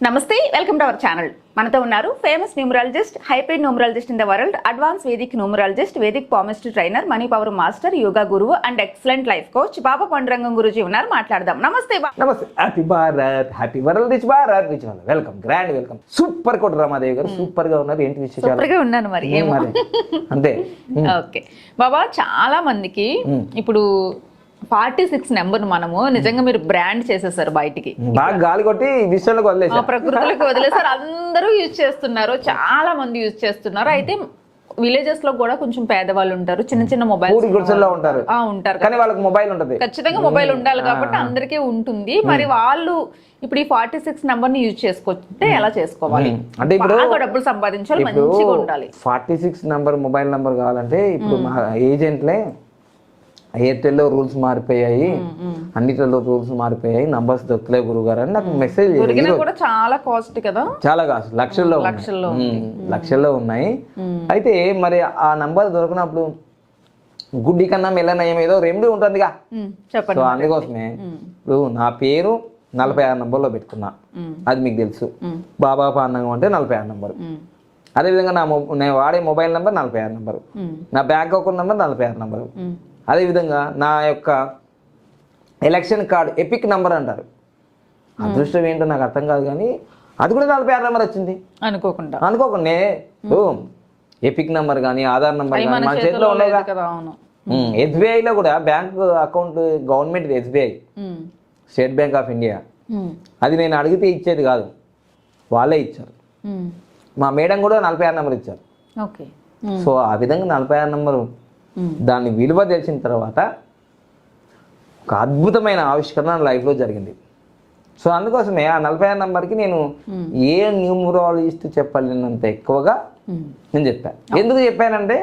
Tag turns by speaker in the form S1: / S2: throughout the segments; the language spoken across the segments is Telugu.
S1: నమస్తే వెల్కమ్ టు అవర్ ఛానల్. మనతో ఉన్నారు famous numerologist hybrid numerologist in the world advance Vedic numerologist Vedic palmistry trainer money power master yoga గురువు and excellent life coach Baba Pandurangam Guruji ఉన్నారు. మాట్లాడదాం. నమస్తే
S2: happy Bharat happy world rich Bharat rich welcome grand welcome super Kota Ramadevi garu సూపర్గా ఉన్నారు. ఏంటి విశేషాలు?
S1: సూపర్గా ఉన్నాను మరి.
S2: అంతే.
S1: ఓకే బాబా చాలా మందికి ఇప్పుడు ఫార్టీ సిక్స్ నెంబర్ మనము. నిజంగా మీరు బ్రాండ్ చేసేసారు బయటికి.
S2: బాగా గాలి కొట్టి విషయంలోకి
S1: ఆ
S2: వదిలేసా
S1: ప్రకృతిలోకి వదిలేసారు అందరూ యూజ్ చేస్తున్నారు. చాలా మంది యూజ్ చేస్తున్నారు. అయితే విలేజెస్లో కూడా కొంచెం పేదవాళ్ళు ఉంటారు. చిన్న చిన్న మొబైల్
S2: ఉంటారు.
S1: ఉంటారు.
S2: కానీ వాళ్ళకి మొబైల్ ఉంటది.
S1: ఖచ్చితంగా మొబైల్ ఉండాలి కాబట్టి అందరికీ ఉంటుంది. మరి వాళ్ళు ఇప్పుడు ఈ ఫార్టీ సిక్స్ నెంబర్ని యూజ్ చేసుకుంటే ఎలా చేసుకోవాలి?
S2: అంటే ఇప్పుడు
S1: డబ్బులు సంపాదించాలి మంచిగా ఉండాలి.
S2: Forty six number mobile number కావాలంటే ఇప్పుడు మా ఏజెంట్లే ఎయిర్టెల్లో రూల్స్ మారిపోయాయి. అన్నిటిలో రూల్స్ మారిపోయాయి. నంబర్స్ దొక్కలే గురువు గారు అని నాకు మెసేజ్
S1: కూడా చాలా కాస్ట్ కదా?
S2: చాలా కాదు లక్షల్లో.
S1: లక్షల్లో
S2: లక్షల్లో ఉన్నాయి. అయితే మరి ఆ నంబర్ దొరికినప్పుడు గుడ్డి కన్నా మెల్లనయం ఏదో రెమెడీ ఉంటుందిగా.
S1: చెప్పండి.
S2: అందుకోసమే ఇప్పుడు నా పేరు నలభై ఆరు నంబర్లో పెట్టుకున్నా. అది మీకు తెలుసు. బాబా పాండంగం అంటే నలభై ఆరు నంబర్ అదేవిధంగా నా నేను వాడే మొబైల్ నెంబర్ నలభై ఆరు నంబరు నా బ్యాంక్ అకౌంట్ నెంబర్ నలభై ఆరు నంబరు అదేవిధంగా నా యొక్క ఎలక్షన్ కార్డ్ ఎపిక్ నంబర్ అంటారు. అదృష్టం ఏంటో నాకు అర్థం కాదు కానీ అది కూడా నలభై ఆరు నెంబర్ వచ్చింది.
S1: అనుకోకుండా.
S2: అనుకోకుండా ఎపిక్ నంబర్ కానీ ఆధార్ నంబర్ కానీ
S1: మన
S2: చేతిలో
S1: అవును.
S2: ఎస్బీఐలో కూడా bank account government SBI. State bank of India. అది నేను అడిగితే ఇచ్చేది కాదు. వాళ్ళే ఇచ్చారు. మా. మేడం కూడా నలభై ఆరు నెంబర్ ఇచ్చారు. సో ఆ విధంగా నలభై ఆరు నెంబరు దాని విలువ తెలిసిన తర్వాత ఒక అద్భుతమైన ఆవిష్కరణ నా లైఫ్లో జరిగింది. సో అందుకోసమే ఆ నలభై ఆరు నెంబర్కి నేను ఏ న్యూమరాలజిస్ట్ చెప్పలేనంత ఎక్కువగా నేను చెప్పాను ఎందుకు చెప్పానంటే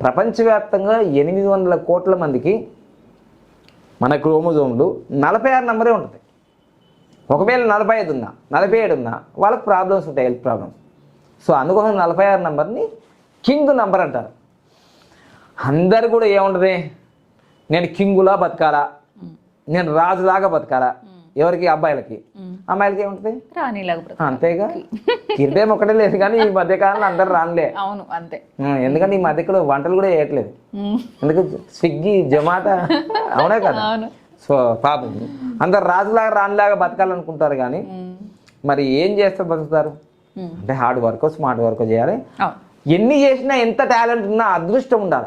S2: ప్రపంచవ్యాప్తంగా ఎనిమిది వందల కోట్ల మందికి మన క్రోమోజోమ్లు నలభై ఆరు నెంబరే ఉంటుంది. ఒకవేళ నలభై ఐదు ఉన్నా నలభై ఏడు ఉన్నా వాళ్ళకి ప్రాబ్లమ్స్ ఉంటాయి హెల్త్ ప్రాబ్లమ్స్. సో అందుకోసం నలభై ఆరు నెంబర్ని కింగ్ నంబర్ అంటారు. అందరు కూడా ఏముంటుంది? నేను కింగులా బతకాలా? నేను రాజులాగా బతకాలా? ఎవరికి? అబ్బాయిలకి. అమ్మాయిలకి ఏముంటుంది?
S1: రాణిలాగా.
S2: అంతేగా? కిరీటం ఒకటే లేదు కానీ ఈ మధ్య కాలంలో అందరు రానులే
S1: అవును అంతే.
S2: ఎందుకంటే ఈ మధ్యలో వంటలు కూడా వేయట్లేదు. ఎందుకు? స్విగ్గీ జొమాటో అవునా కదా? సో పాపం. అందరు రాజులాగా రానిలాగా బతకాలనుకుంటారు కానీ మరి ఏం చేస్తే బతుకుతారు? అంటే హార్డ్ వర్క్ స్మార్ట్ వర్క్ చేయాలి. ఎన్ని చేసినా ఎంత టాలెంట్ ఉన్నా అదృష్టం ఉండాలి.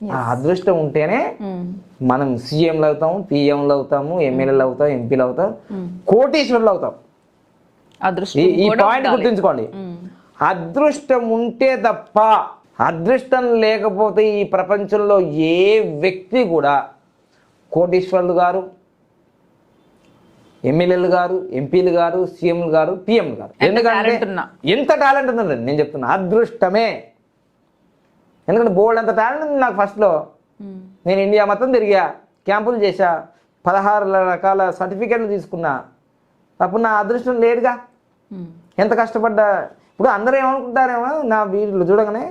S2: ఆ అదృష్టం ఉంటేనే
S1: ఉమ్,
S2: మనం సీఎంలు అవుతాం పిఎంలు అవుతాము ఎమ్మెల్యేలు అవుతాం ఎంపీలు అవుతాం
S1: ఉమ్.
S2: కోటీశ్వరులు అవుతాం. ఈ
S1: అదృష్టం
S2: ఈ
S1: కూడా
S2: పాయింట్. గుర్తుంచుకోండి.
S1: ఉమ్,
S2: అదృష్టం ఉంటే తప్ప అదృష్టం లేకపోతే ఈ ప్రపంచంలో ఏ వ్యక్తి కూడా కోటీశ్వరులు గారు ఎమ్మెల్యేలు గారు ఎంపీలు గారు సీఎంలు గారు పిఎంలు గారు. ఎందుకంటే. ఎంత టాలెంట్ ఉందండి నేను చెప్తున్నా. అదృష్టమే. ఎందుకంటే బోల్డ్ అంత టాలెంట్ ఉంది నాకు ఫస్ట్లో నేను ఇండియా మొత్తం తిరిగా క్యాంపులు చేశా పదహారు రకాల సర్టిఫికెట్లు తీసుకున్నా. అప్పుడు నా అదృష్టం లేదుగా. ఎంత కష్టపడ్డా ఇప్పుడు అందరూ ఏమనుకుంటారేమో నా వీడియోలు చూడగానే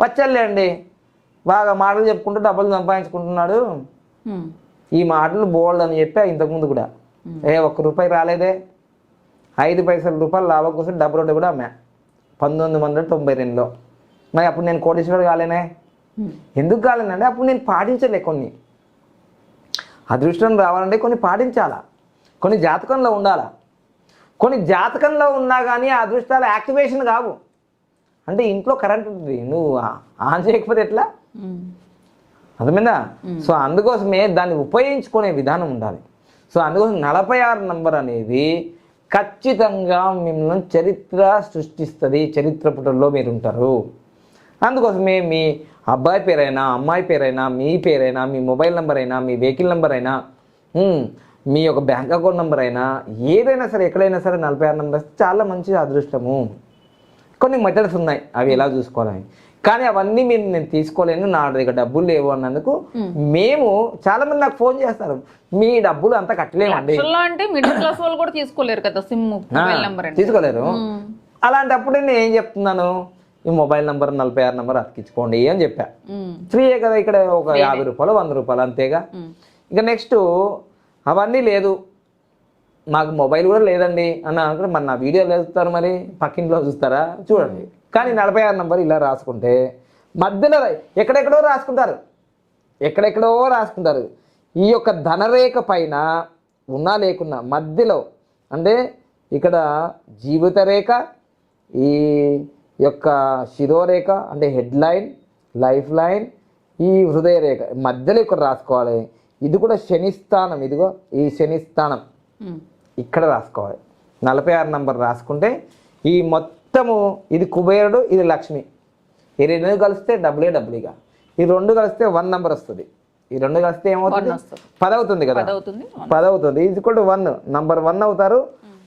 S2: వచ్చేళ్ళండి బాగా మాటలు చెప్పుకుంటూ డబ్బులు సంపాదించుకుంటున్నాడు. ఈ మాటలు బోల్డ్ అని చెప్పా ఇంతకుముందు కూడా. ఏ ఒక్క రూపాయి రాలేదే. ఐదు పైసల రూపాయలు లాభం కోసం డబ్బు రొట్టె కూడా అమ్మా. పంతొమ్మిది వందల తొంభై రెండులో. మరి అప్పుడు నేను కోటేశ్వరుడు కాలేనే? ఎందుకు కాలేనంటే అప్పుడు నేను పాటించలే కొన్ని. అదృష్టం రావాలంటే కొన్ని పాటించాలా? కొన్ని జాతకంలో ఉండాలా? కొన్ని జాతకంలో ఉన్నా కానీ ఆ అదృష్టాలు యాక్టివేషన్ కావు. అంటే ఇంట్లో కరెంట్ ఉంటుంది. నువ్వు ఆన్ చేయకపోతే ఎట్లా? అర్థమైందా? సో అందుకోసమే దాన్ని ఉపయోగించుకునే విధానం ఉండాలి. సో అందుకోసం నలభై ఆరు నంబర్ అనేది ఖచ్చితంగా మిమ్మల్ని చరిత్ర సృష్టిస్తుంది. చరిత్ర పుటల్లో మీరు ఉంటారు అందుకోసమే మీ అబ్బాయి పేరైనా అమ్మాయి పేరైనా మీ పేరైనా మీ మొబైల్ నెంబర్ అయినా మీ వెహికల్ నెంబర్ అయినా మీ యొక్క బ్యాంక్ అకౌంట్ నెంబర్ అయినా ఏదైనా సరే ఎక్కడైనా సరే నలభై ఆరు నెంబర్స్ చాలా మంచి అదృష్టము. కొన్ని మెథడ్స్ ఉన్నాయి అవి ఎలా చూసుకోవాలని. కానీ అవన్నీ మీరు నేను తీసుకోలేను నా దగ్గర డబ్బులు లేవు అన్నందుకు మేము చాలా మంది నాకు ఫోన్ చేస్తారు మీ డబ్బులు అంతా కట్టలేమండి.
S1: అంటే మిడిల్ క్లాస్ వాళ్ళు కూడా తీసుకోలేరు కదా సిమ్
S2: తీసుకోలేరు. అలాంటప్పుడు నేను ఏం చెప్తున్నాను? ఈ మొబైల్ నెంబర్ నలభై ఆరు నెంబర్ అతికించుకోండి అని చెప్పా. ఫ్రీయే కదా ఇక్కడ ఒక యాభై రూపాయలు వంద రూపాయలు అంతేగా. ఇక నెక్స్ట్ అవన్నీ లేదు. మాకు మొబైల్ కూడా లేదండి అని అనుకుంటే మరి నా వీడియో చూస్తారు మరి? పక్కింట్లో చూస్తారా? చూడండి. కానీ నలభై ఆరు నంబర్ ఇలా రాసుకుంటే మధ్యలో ఎక్కడెక్కడో రాసుకుంటారు. ఎక్కడెక్కడో రాసుకుంటారు. ఈ యొక్క ధనరేఖ పైన ఉన్నా లేకున్నా మధ్యలో అంటే ఇక్కడ జీవిత రేఖ ఈ యొక్క శిరోరేఖ అంటే హెడ్ లైన్ లైఫ్ లైన్ ఈ హృదయ రేఖ మధ్యలో ఇక్కడ రాసుకోవాలి. ఇది కూడా శని స్థానం ఇదిగో ఈ శని స్థానం
S1: ఉమ్.
S2: ఇక్కడ రాసుకోవాలి. నలభై ఆరు నంబర్ రాసుకుంటే ఈ మొత్తము ఇది కుబేరుడు ఇది లక్ష్మి. ఈ రెండు కలిస్తే డబ్బులే డబ్బులిగా ఈ రెండు కలిస్తే వన్ నంబర్ వస్తుంది. ఈ రెండు కలిస్తే ఏమవుతుంది?
S1: One వస్తుంది.
S2: పది అవుతుంది కదా.
S1: పదవుతుంది
S2: ఇది కూడా వన్ నంబర్ వన్ అవుతారు.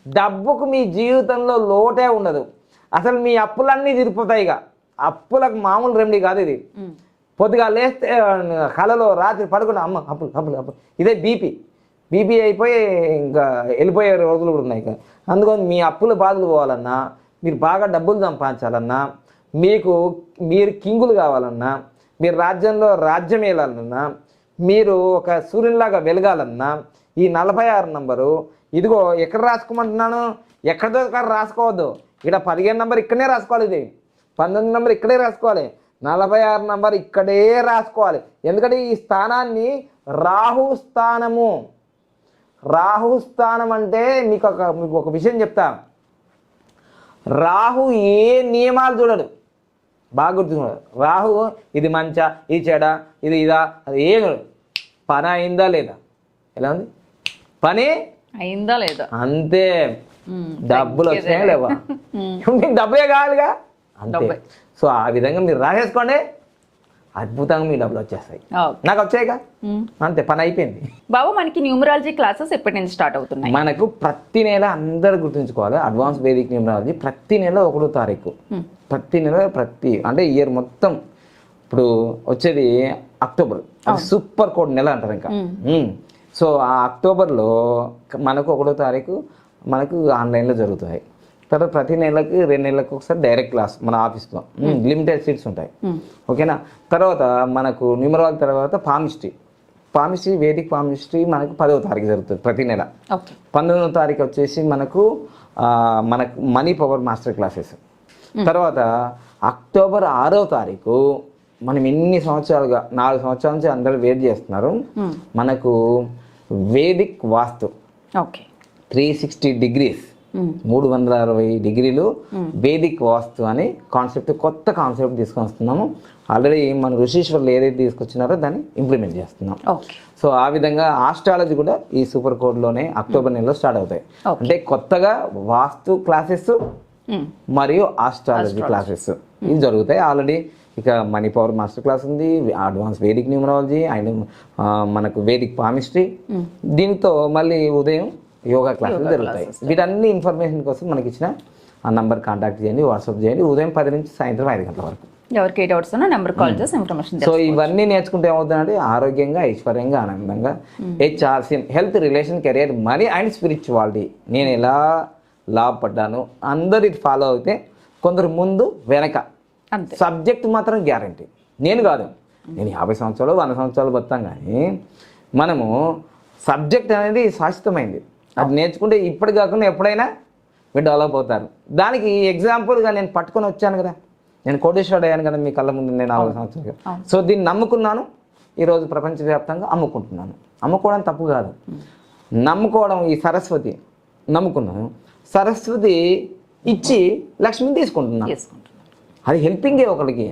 S2: డబ్బుకు మీ జీవితంలో లోటే ఉండదు. అసలు మీ అప్పులన్నీ తీరిపోతాయి ఇక. అప్పులకు మామూలు రెమెడీ కాదు ఇది. పొద్దుగా లేస్తే ఆ, కలలో రాత్రి పడుకున్న అమ్మ అప్పులు అప్పులు అప్పులు. ఇదే బీపీ బీపీ అయిపోయి ఇంకా వెళ్ళిపోయే రోజులు కూడా ఉన్నాయి ఇంకా. అందుకని మీ అప్పుల బాధలు పోవాలన్నా మీరు బాగా డబ్బులు సంపాదించాలన్నా మీకు మీరు కింగులు కావాలన్నా మీరు రాజ్యంలో రాజ్యం వేయాలన్నా మీరు ఒక సూర్యునిలాగా వెలగాలన్నా ఈ నలభై ఆరు నంబరు ఇదిగో ఎక్కడ రాసుకోమంటున్నాను? ఎక్కడితో అక్కడ రాసుకోవద్దు. ఇక్కడ పదిహేను నంబర్ ఇక్కడనే రాసుకోవాలి ఇది. పంతొమ్మిది నంబర్ ఇక్కడే రాసుకోవాలి. నలభై ఆరు నంబర్ ఇక్కడే రాసుకోవాలి. ఎందుకంటే ఈ స్థానాన్ని రాహు స్థానము. రాహు స్థానం అంటే మీకు ఒక మీకు ఒక విషయం చెప్తా. రాహు ఏ నియమాలు చూడడు. బాగా గుర్తుంచుకోడు రాహు ఇది మంచా ఇది చెడ ఇది ఇదా అది ఏం పని అయిందా లేదా? ఎలా ఉంది? పని
S1: అయిందా లేదా?
S2: అంతే. డబ్బులు వచ్చినాయా లేవా?
S1: ఉమ్.
S2: మీకు డబ్బే కావాలిగా అంతే. సో ఆ విధంగా మీరు రాసేసుకోండి. అద్భుతంగా మీ డబ్బులు వచ్చేస్తాయి.
S1: ఓకే.
S2: నాకు వచ్చాయిగా?
S1: ఉమ్.
S2: అంతే పని అయిపోయింది.
S1: బాబు మనకి న్యూమరాలజీ క్లాసెస్ ఎప్పటి నుంచి స్టార్ట్ అవుతున్నాయి?
S2: మనకు ప్రతి నెల అందరు గుర్తుంచుకోవాలి అడ్వాన్స్ వేదిక న్యూమరాలజీ ప్రతి నెల ఒకటో తారీఖు. ప్రతి నెల ప్రతి అంటే ఇయర్ మొత్తం. ఇప్పుడు వచ్చేది అక్టోబర్. అది సూపర్ కోడ్ నెల అంటారు ఇంకా. సో ఆ అక్టోబర్లో మనకు ఒకటో తారీఖు మనకు ఆన్లైన్లో జరుగుతాయి. తర్వాత ప్రతి నెలకి రెండు నెలలకు ఒకసారి డైరెక్ట్ క్లాస్ మన ఆఫీస్లో. లిమిటెడ్ సీట్స్ ఉంటాయి. ఓకేనా? తర్వాత మనకు న్యూమరాలజీ తర్వాత పామిస్ట్రీ. పామిస్ట్రీ వేదిక్ పామిస్ట్రీ మనకు పదవ తారీఖు జరుగుతుంది ప్రతి నెల. పంతొమ్మిదవ తారీఖు వచ్చేసి మనకు మనకు మనీ పవర్ మాస్టర్ క్లాసెస్. తర్వాత అక్టోబర్ ఆరవ తారీఖు మనం ఎన్ని సంవత్సరాలుగా నాలుగు సంవత్సరాల నుంచి అందరూ వెయిట్ చేస్తున్నారు. మనకు Vedic vastu.
S1: Okay.
S2: Three sixty degrees. మూడు వందల అరవై డిగ్రీలు వేదిక్ వాస్తు అని కాన్సెప్ట్ కొత్త కాన్సెప్ట్ తీసుకొని వస్తున్నాము ఆల్రెడీ మన ఋషీశ్వర్లు ఏదైతే తీసుకొచ్చినారో దాన్ని ఇంప్లిమెంట్ చేస్తున్నాం. సో ఆ విధంగా ఆస్ట్రాలజీ కూడా ఈ సూపర్ కోడ్లోనే అక్టోబర్ నెలలో స్టార్ట్ అవుతాయి. అంటే కొత్తగా వాస్తు క్లాసెస్
S1: ఉమ్.
S2: మరియు ఆస్ట్రాలజీ క్లాసెస్ ఇవి జరుగుతాయి. ఆల్రెడీ ఇక మనీ పవర్ మాస్టర్ క్లాస్ ఉంది అడ్వాన్స్ వేదిక్ న్యూమరాలజీ అండ్ మనకు వేదిక్ పామిస్ట్రీ దీంతో మళ్ళీ ఉదయం యోగా క్లాసులు జరుగుతాయి. వీటన్ని ఇన్ఫర్మేషన్ కోసం మనకి ఇచ్చిన ఆ నంబర్ కాంటాక్ట్ చేయండి వాట్సాప్ చేయండి. ఉదయం పది నుంచి సాయంత్రం ఐదు గంటల వరకు.
S1: ఎవరికి ఏ డౌట్స్ ఉన్నా నెంబర్ కాల్ చేసి ఇన్ఫర్మేషన్
S2: సో ఇవన్నీ నేర్చుకుంటే ఏమవుతుందంటే ఆరోగ్యంగా ఐశ్వర్యంగా ఆనందంగా HRC health relation career money and spirituality. నేను ఎలా లాభపడ్డాను అందరు ఇది ఫాలో అయితే కొందరు ముందు వెనక. సబ్జెక్ట్ మాత్రం గ్యారంటీ. నేను కాదు. నేను యాభై సంవత్సరాలు వంద సంవత్సరాలు బతాం కానీ మనము సబ్జెక్ట్ అనేది శాశ్వతమైంది. అది నేర్చుకుంటే ఇప్పటి కాకుండా ఎప్పుడైనా మీరు డెవలప్ అవుతారు. దానికి ఎగ్జాంపుల్గా నేను పట్టుకొని వచ్చాను కదా. నేను కోటేశ్వరుడు అయ్యాను కదా మీ కళ్ళ ముందు నేను నాలుగు సంవత్సరాలు సో దీన్ని నమ్ముకున్నాను. ఈరోజు ప్రపంచవ్యాప్తంగా అమ్ముకుంటున్నాను. అమ్ముకోవడం తప్పు కాదు. నమ్ముకోవడం ఈ సరస్వతి నమ్ముకున్నాను. సరస్వతి ఇచ్చి లక్ష్మిని తీసుకుంటున్నాను. అది హెల్పింగే ఒకరికి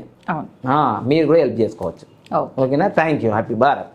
S2: మీరు కూడా హెల్ప్ చేసుకోవచ్చు.
S1: ఓకే.
S2: ఓకేనా? Thank you happy Bharat